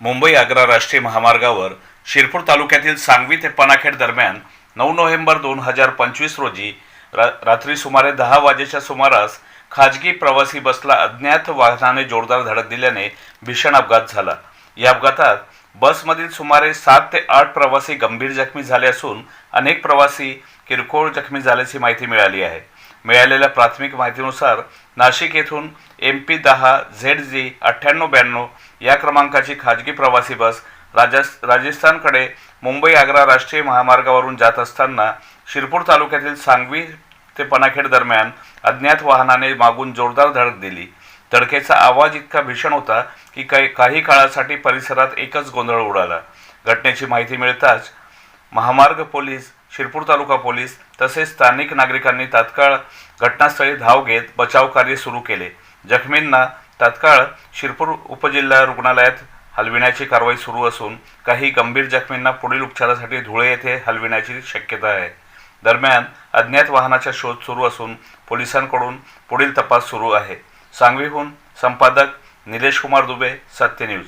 मुंबई आग्रा राष्ट्रीय महामार्गावर शिरपूर तालुक्यातील सांगवी ते पनाखेड दरम्यान नऊ नोव्हेंबर दोन हजार पंचवीस रोजी रा रात्री सुमारे दहा वाजेच्या सुमारास खाजगी प्रवासी बसला अज्ञात वाहनाने जोरदार धडक दिल्याने भीषण अपघात झाला. या अपघातात बसमधील सुमारे सात ते आठ प्रवासी गंभीर जखमी झाले असून अनेक प्रवासी किरकोळ जखमी झाल्याची माहिती मिळाली आहे. मिळालेल्या प्राथमिक माहितीनुसार नाशिक येथून एम पी दहा झेड जी अठ्ठ्याण्णव ब्याण्णव या क्रमांकाची खाजगी प्रवासी बस राजस राजस्थानकडे मुंबई आग्रा राष्ट्रीय महामार्गावरून जात असताना शिरपूर तालुक्यातील सांगवी ते पनाखेड दरम्यान अज्ञात वाहनाने मागून जोरदार धडक दिली. धडकेचा आवाज इतका भीषण होता की काही काही काळासाठी परिसरात एकच गोंधळ उडाला. घटनेची माहिती मिळताच महामार्ग पोलीस शिरपूर तालुका पोलीस तसेच स्थानिक नागरिकांनी तात्काळ घटनास्थळी धाव घेत बचाव कार्य सुरू केले. जखमींना तात्काळ शिरपूर उपजिल्हा रुग्णालयात हलविण्याची कारवाई सुरू असून काही गंभीर जखमींना पुढील उपचारासाठी धुळे येथे हलविण्याची शक्यता आहे. दरम्यान अज्ञात वाहनाचा शोध सुरू असून पोलिसांकडून पुढील तपास सुरू आहे. सांगवीहून संपादक निलेश कुमार दुबे सत्य न्यूज.